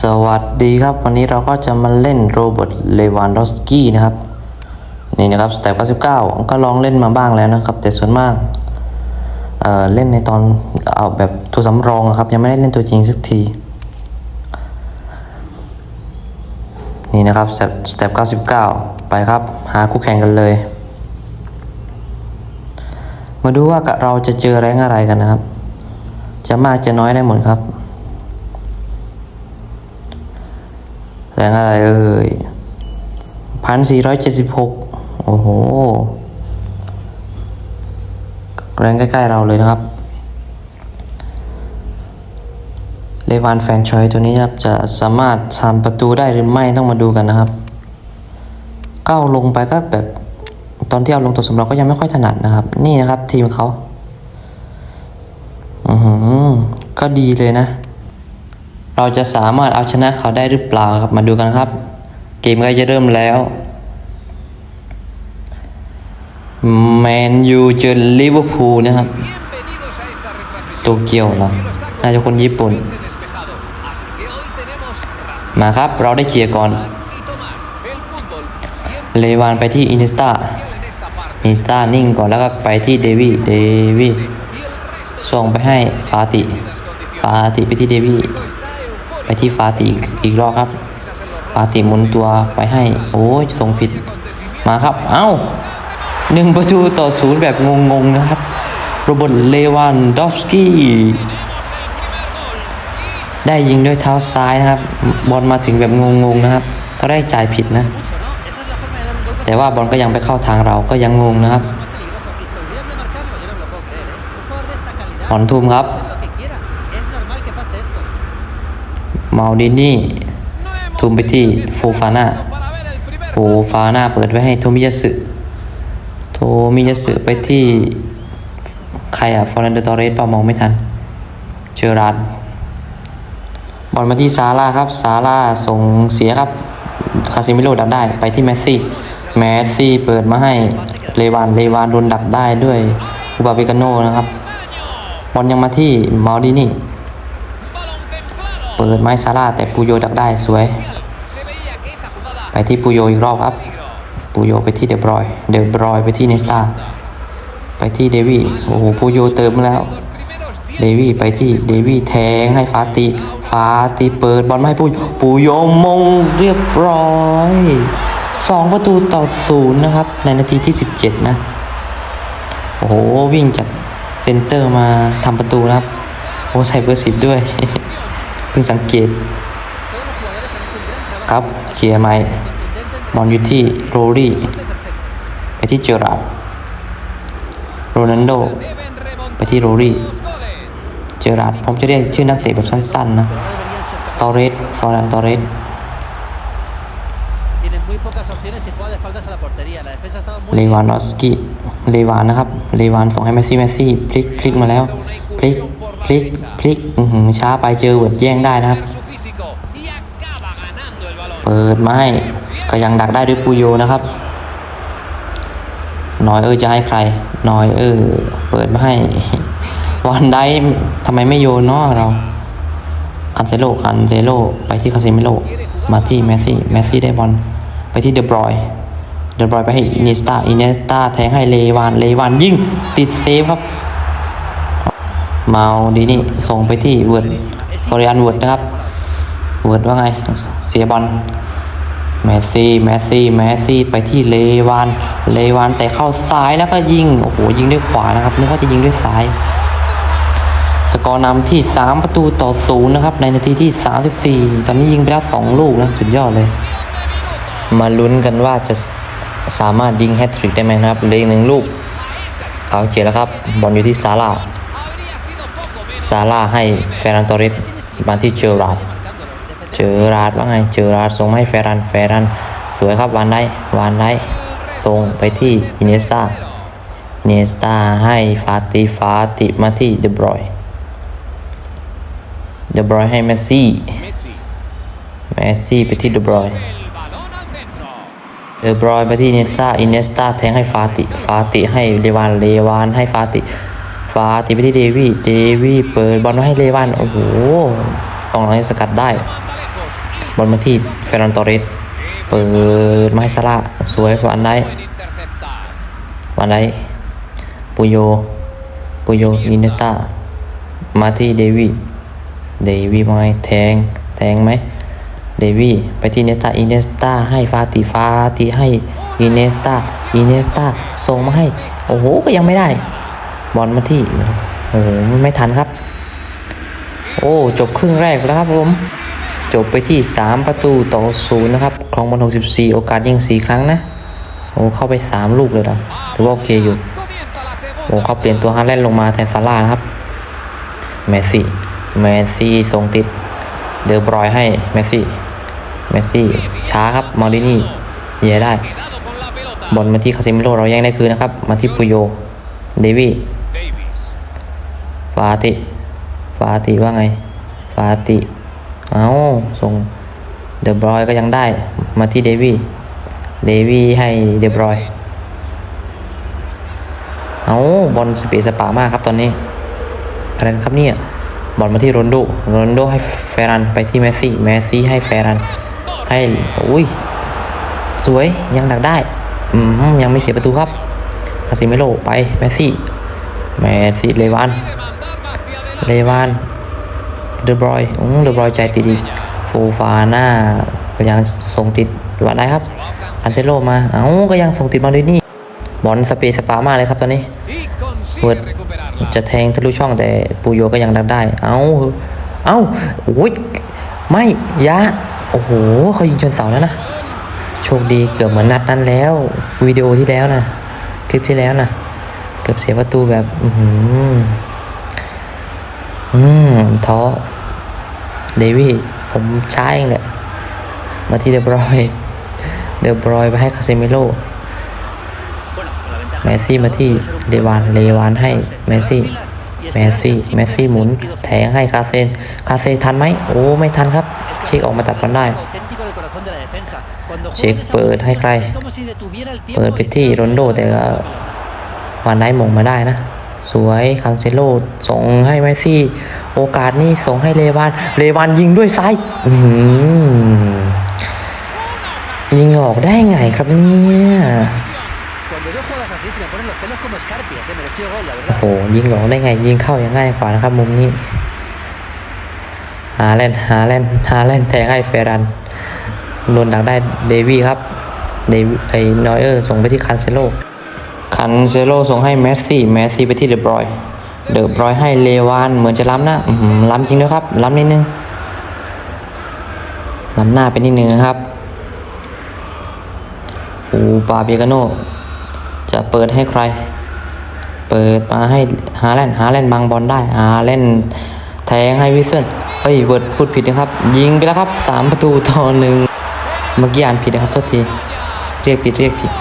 สวัสดีครับ วันนี้เราก็จะมาเล่นโรเบิร์ตเลวานดอสกี้นะครับ นี่นะครับสเต็ป99ก็ลองเล่นมาบ้างแล้วนะครับ แต่ส่วนมากเเล่นในตอนเอาแบบตัวสำรองครับ ยังไม่ได้เล่นตัวจริงสักที นี่นะครับสเต็ปสเต็ป99 ไปครับ หาคู่แข่งกันเลย มาดูว่าเราจะเจอแรงอะไรกันนะครับ จะมากจะน้อยได้หมดครับ แรงอะไรเอ่ยพันสี่ร้อยเจ็ดสิบหกโอ้โหแรงใกล้ๆเราเลยนะครับ เลวานแฟนชอยตัวนี้ครับ จะสามารถทำประตูได้หรือไม่ต้องมาดูกันนะครับ ก้าวลงไปก็แบบตอนที่เอาลงตัวสำรองก็ยังไม่ค่อยถนัดนะครับ นี่นะครับทีมเขาอือหือก็ดีเลยนะ เราจะสามารถเอาชนะเขาได้หรือเปล่าครับมาดูกันครับ เกมกล้จะเริ่มแล้วแมนยูเจอลิเวอร์พูลนะครับโตเกียวเหรอน่าจะคนญี่ปุ่น มาครับเราได้เคลียร์ก่อน เลวานไปที่อินิสตาอินิสตานิ่งก่อนแล้วก็ไปที่เดวี่เดวี่ส่งไปให้ฟาติ ฟาติไปที่เดวี่ ไปที่ฟาติอีกรอบครับ ฟาติหมุนตัวไปให้ โอ้ยส่งผิดมาครับ เอ้าหนึ่งประตูต่อศูนย์แบบงงๆนะครับ โรบิร์ตเลวันดอฟสกี้ได้ยิงด้วยเท้าซ้ายนะครับ บอลมาถึงแบบงงๆนะครับก็ได้จ่ายผิดนะ แต่ว่าบอลก็ยังไปเข้าทางเราก็ยังงงนะครับ más peligroso y se olvidan de marcarlo, yo no me lo puedo creer, ¿eh? Un jugador de esta calidad บอลทุ่มครับ มาดินี่ทุ่มไปที่โฟฟาน่า para ver el primer โฟฟาน่าเปิดไว้ให้โทมิยาสึโทมิยาสึไปที่ใครอะฟอร์นันเดอตอเรสเปล่ามองไม่ทันเจอราร์ดบอลมาที่ซาร่าครับซาร่าส่งเสียครับ คาซิมิโร่ดักได้ไปที่แมสซี่ แมสซี่เปิดมาให้เลวานเลวานโดนดักได้ด้วยอุบาเบกาโนนะครับบอลยังมาที่มาดินี่ เปิดไม้ซาร่าแต่ปูโยดักได้สวย ไปที่ปูโยอีกรอบครับ ปูโยไปที่เดบรอย เดบรอยไปที่เนสตาไปที่เดวี่โอ้โหปูโยเติมแล้ว เดวี่ไปที่เดวี่แทงให้ฟาติ ฟาติเปิดบอลมาให้ปูโยปูโยมงเรียบร้อยสองประตูต่อศูนย์นะครับ ในนาทีที่17นะ โอ้โหวิ่งจากเซนเตอร์มาทำประตูนะครับ โอ้ใส่เบอร์สิบด้วย เพิ่งสังเกต ครับเคียร์ไม้มอนอยู่ที่โรรี่ไปที่เจอราดโรนันโด ไปที่โรรี่เจอราดผมจะเรียกชื่อนักเตะแบบสั้นๆนะตอเรสฟอรันตอเรสเลวานอสกี้เลวานนะครับ เลวานส่งให้เมสซี่ เมสซี่ พลิก พลิกมาแล้ว พลิก พลิกพลิกช้าไปเจอเวิร์ดแย่งได้นะครับ เปิดไมาให้ก็ยังดักได้ด้วยปูโยนะครับน้อยเออจะให้ใครน้อยเออ เปิดมาให้ วันได้ทำไมไม่โยนเนาะเราคันเซโลคันเซโลไปที่คาซิมิโลมาที่เมสซี่เมสซี่ได้บอลไปที่เดบรอยเดบรอยไปให้อินเนสตาอินเนสตาแทงให้เลวานเลวานยิงติดเซฟครับ เมาดีนี่ส่งไปที่เวิร์ดฟอริอันเวิร์ดนะครับ เวิร์ดว่าไง เสียบอลเมสซี่เมสซี่เมสซี่ไปที่เลวาน เลวานแต่เข้าซ้ายแล้วก็ยิง โอ้โห ยิงด้วยขวานะครับนึกว่าจะยิงด้วยซ้าย สกอร์นำที่ 3 ประตูต่อศูนย์นะครับ ในนาทีที่ 34 ตอนนี้ยิงไปแล้ว2ลูกนะ สุดยอดเลย มาลุ้นกันว่าจะสามารถยิงแฮตทริกได้ไหมนะครับเหลยหนึ่งลูก เอาเขียนแล้วครับ บอลอยู่ที่ซาร่า ซาร่าให้เฟรันตอริสมาที่เจอราร์ดเจอราร์ดว่าไงเจอราร์ดส่งให้เฟรันเฟรันสวยครับวานได้วานได้ส่งไปที่อินเนสตาอินเนสตาให้ฟาติฟาติมาที่เดบรอยเดบรอยให้เมสซี่เมสซี่ไปที่เดบรอยเดบรอยไปที่อินเนสตาอินเนสตาแทงให้ฟาติฟาติให้เลวานเลวานให้ฟาติ ฟาติไปที่เดวี่เดวี่เปิดบอลไว้ให้เลวานโอ้โหกองหลังสกัดได้ บอลมาที่เฟรนตอเรสเปิดมาให้ซาร่าสวยฟันได้วันได้ปุโยปุโยอินเนซ่ามาที่เดวี่เดวี่มาไงแทงแทงไหมเดวี่ไปที่เนสตาอินเนสตาให้ฟาติฟาติให้อินเนสตาอินเนสตาส่งมาให้ โอ้โห ก็ยังไม่ได้ บอลมาที่โอ้โหไม่ทันครับ โอ้จบครึ่งแรกแล้วครับผม จบไปที่ 3 ประตูต่อศูนย์นะครับครองบอล64 โอกาสยิง 4 ครั้งนะ โอ้เข้าไป 3 ลูกเลยนะถือว่าโอเคอยู่ โอ้เขาเปลี่ยนตัวฮาแลนด์ลงมาแทนซาร่านะครับ เมสซี่ เมสซี่ส่งติด เดอบรอยให้ เมสซี่ เมสซี่ช้าครับมารินี่เย่ได้ บอลมาที่คาซิมิโร่เราแย่งได้คืนนะครับ มาที่ปุโย เดวี่ Davis. ฟาติฟาติว่าไงฟาติ เอาส่งเดบรอยก็ยังได้มาที่เดวี่เดวี่ให้เดบรอย เอาบอลสเปซสปามากครับตอนนี้อะไรครับเนี่ยบอลมาที่โรนโดโรนโดให้เฟรันไปที่เมสซี่เมสซี่ให้เฟรันให้อุ้ยสวยยังดักได้อืมยังไม่เสียประตูครับคาซิเมโลไปเมสซี่เมสซี่เลวาน เลวานเดอบรอยอืมเดอบรอยใจติดอีกฟูฟาน่าก็ยังส่งติดวันได้ครับ อันเซโลมา เอ้าก็ยังส่งติดมาด้วยนี่บอลสเปซสปามากเลยครับตอนนี้เวิร์ดจะแทงทะลุช่องแต่ปูโยก็ยังดักได้ เอ้า เอ้าโอ้ยไม่ยะ โอ้โหเขายิงชนเสาแล้วนะ โชคดีเกือบเหมือนนัดนั้นแล้ว วิดีโอที่แล้วนะ คลิปที่แล้วนะ เกือบเสียประตูแบบ อื อืมท้อเดวี่ผมใช้เองแหละมาที่เดบรอย เดบรอยไปให้คาเซมิโลเมสซี่มาที่เลวานเลวานให้เมสซี่เมสซี่เมสซี่หมุน แทงให้คาเซน คาเซทันไหมโอ้ไม่ทันครับ เช็คออกมาตัดบอลได้ เช็คเปิดให้ใคร เปิดไปที่โรนโดแต่ก็วันได้มงมาได้นะ สวยคันเซโลส่งให้เมสซี่ โอกาสนี้ส่งให้เลวานเลวานยิงด้วยซ้ายยิงออกได้ไงครับเนี่ยโอ้โหยิงออกได้ไงยิงเข้ายังง่ายกว่านะครับมุมนี้หาแลนหาแลนหาแลนแทงให้เฟรันโดนดักได้เดวี่ครับเดวี่ไอ้นอยเออร์ส่งไปที่คันเซโล คันเซโลส่งให้เมสซี่เมสซี่ไปที่เดบรอย เดบรอยให้เลวาน เหมือนจะล้ำนะล้ำจริงด้วยครับ ล้ำนิดนึง ล้ำหน้าไปนิดนึงนะครับอ้ปาเบกาโน จะเปิดให้ใคร เปิดมาให้ฮาแลนฮาแลนบังบอลได้ฮาแลนแทงให้วิสเซนเอ้ยเวิร์ดพูดผิดนะครับ ยิงไปแล้วครับสามประตูต่อหนึ่งเมื่อกี้อ่านผิดนะครับโทษที เรียกผิดเรียกผิด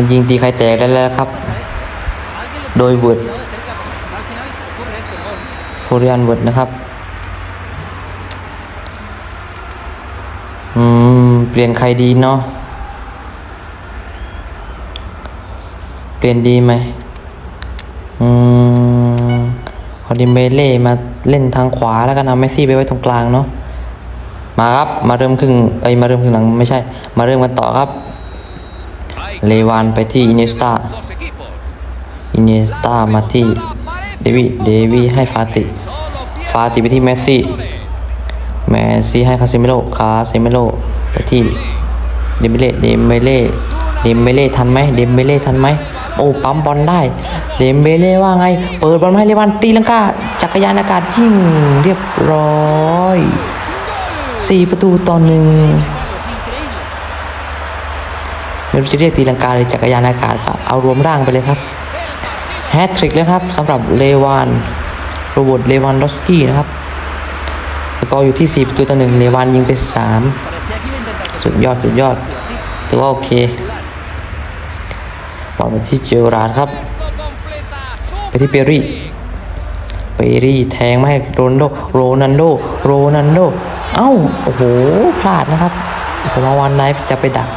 มันยิงตีใครแตกได้แล้วครับ โดยเวิร์ดโฟเรียนเวิร์ดนะครับ อืม เปลี่ยนใครดีเนาะ เปลี่ยนดีไหม อืมฮอดิเมเล่มาเล่นทางขวาแล้วกันเอาเมซี่ไปไว้ตรงกลางเนาะ มาครับ มาเริ่มครึ่ง เอ้ย มาเริ่มครึ่งหลังไม่ใช่ มาเริ่มกันต่อครับ เลวานไปที่อินเนสตาอินเนสตามาที่เดวิเดวิให้ฟาติ ฟาติไปที่เมสซี่เมสซี่ให้คาซิเมโลคาซิเมโลไปที่เดมเบเล่เดมเบเล่เดมเบเล่ทันไหมเดมเบเล่ทันไหมโอ้ปั๊มบอลได้เดมเบเล่ว่าไง เปิดบอลให้เลวันตีลังกาจักรยานอากาศยิ่งเรียบร้อยสี่ประตูต่อหนึ่ง ไม่รู้จะเรียกตีลังกาหรือจักรยานอากาศครับเอารวมร่างไปเลยครับแฮตทริกเลยครับสำหรับเลวานโรบอตเลวานดอสกี้นะครับสกอร์อยู่ที่ 4 ประตูต่อหนึ่งเลวานยิงไป 3 สุดยอดสุดยอดถือว่าโอเคบอลไปที่เจอราร์ดครับ ไปที่เปรีเปรีแทงไมาให้โรนโดโรนันโดโรนันโดเอ้า โอ้โห พลาดนะครับผมอาวันไลฟ์จะไปดัก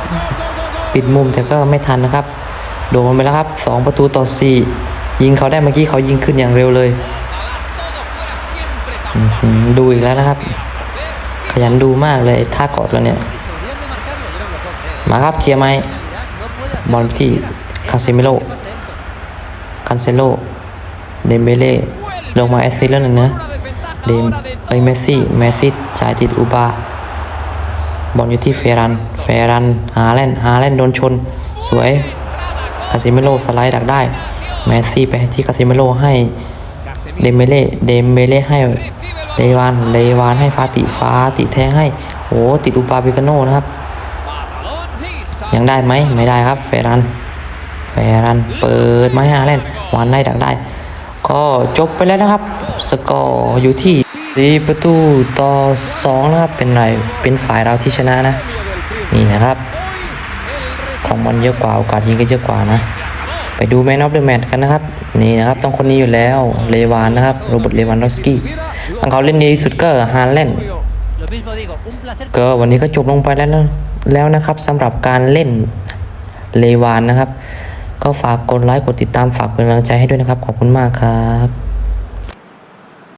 ปิดมุมแต่ก็ไม่ทันนะครับ โดนไปแล้วครับ 2 ประตูต่อ 4 ยิงเขาได้เมื่อกี้เขายิงขึ้นอย่างเร็วเลย ดูอีกแล้วนะครับ ขยันดูมากเลยท่ากอดแล้วเนี่ย มาครับเคลียร์ไหมบอลที่คาเซมิโลคันเซโลเดมเบเล่ลงมาแอสซิสต์แล้วหนึ่งนะเดมไปเมสซี่เมสซี่จ่ายติดอุบาบอลอยู่ที่เฟรัน เฟรัน หาแลนด์หาแลนโดนชน สวยคาซิเมโลสไลด์ดักได้เมสซี่ไปที่คาซิเมโลให้เดเบเล่เดเบเล่ให้เลวานเลวานให้ฟาติฟาติแทงให้โอ้ติดอุปาเบกาโนนะครับ ยังได้ไหมไม่ได้ครับ เฟรัน เฟรันเปิดมาให้ฮาแลนวานไล่ดักได้ ก็จบไปแล้วนะครับ สกอร์อยู่ที่สีประตูต่อสองนะครับเป็นไรเป็นฝ่ายเราที่ชนะนะ นี่นะครับ ของมันเยอะกว่าโอกาสยิงก็เยอะกว่านะ ไปดูแมนออฟเดอะแมตช์กันนะครับ นี่นะครับต้องคนนี้อยู่แล้วเลวานนะครับโรเบิร์ตเลวานดอฟสกี้ทางเขาเล่นดีที่สุดก็ฮาแลนด์ Lo mismo digo, un placer ก็วันนี้ก็จบลงไปแล้วนะแล้วนะครับสำหรับการเล่นเลวานนะครับ ก็ฝากกดไลค์กดติดตามฝากเป็นกำลังใจให้ด้วยนะครับ ขอบคุณมากครับ